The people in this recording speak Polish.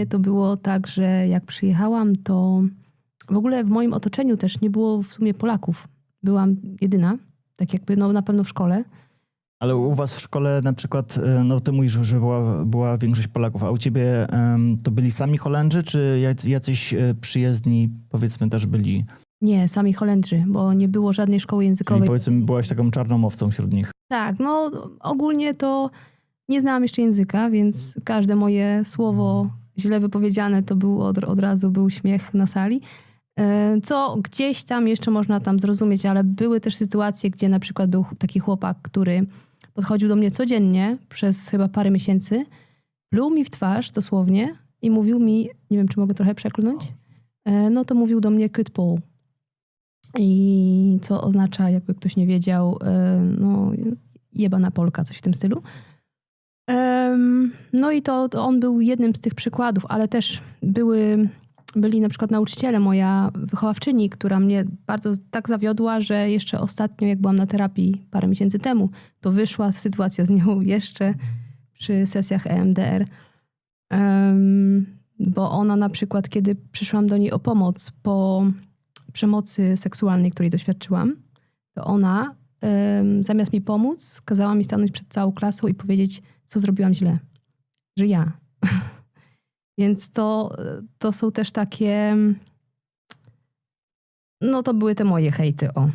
mnie to było tak, że jak przyjechałam, to w ogóle w moim otoczeniu też nie było w sumie Polaków. Byłam jedyna, tak jakby no na pewno w szkole. Ale u was w szkole na przykład, e, no ty mówisz, że była, była większość Polaków, a u ciebie em, to byli sami Holendrzy, czy jac- jacyś e, przyjezdni powiedzmy też byli? Nie, sami Holendrzy, bo nie było żadnej szkoły Czyli językowej. powiedzmy byłaś taką czarną owcą wśród nich. Tak, no ogólnie to nie znałam jeszcze języka, więc każde moje słowo źle wypowiedziane to był od, od razu był śmiech na sali. E, Co gdzieś tam jeszcze można tam zrozumieć, ale były też sytuacje, gdzie na przykład był taki chłopak, który podchodził do mnie codziennie przez chyba parę miesięcy, pluł mi w twarz dosłownie i mówił mi, nie wiem czy mogę trochę przeklnąć, e, no to mówił do mnie kytpół. I co oznacza, jakby ktoś nie wiedział, e, no jebana Polka, coś w tym stylu. No i to, to on był jednym z tych przykładów, ale też były, byli na przykład nauczyciele, moja wychowawczyni, która mnie bardzo tak zawiodła, że jeszcze ostatnio, jak byłam na terapii parę miesięcy temu, to wyszła sytuacja z nią jeszcze przy sesjach E EMDR. Em, bo ona na przykład, kiedy przyszłam do niej o pomoc po przemocy seksualnej, której doświadczyłam, to ona zamiast mi pomóc, kazała mi stanąć przed całą klasą i powiedzieć, co zrobiłam źle. Że ja. Więc to, to są też takie. No to były te moje hejty, o.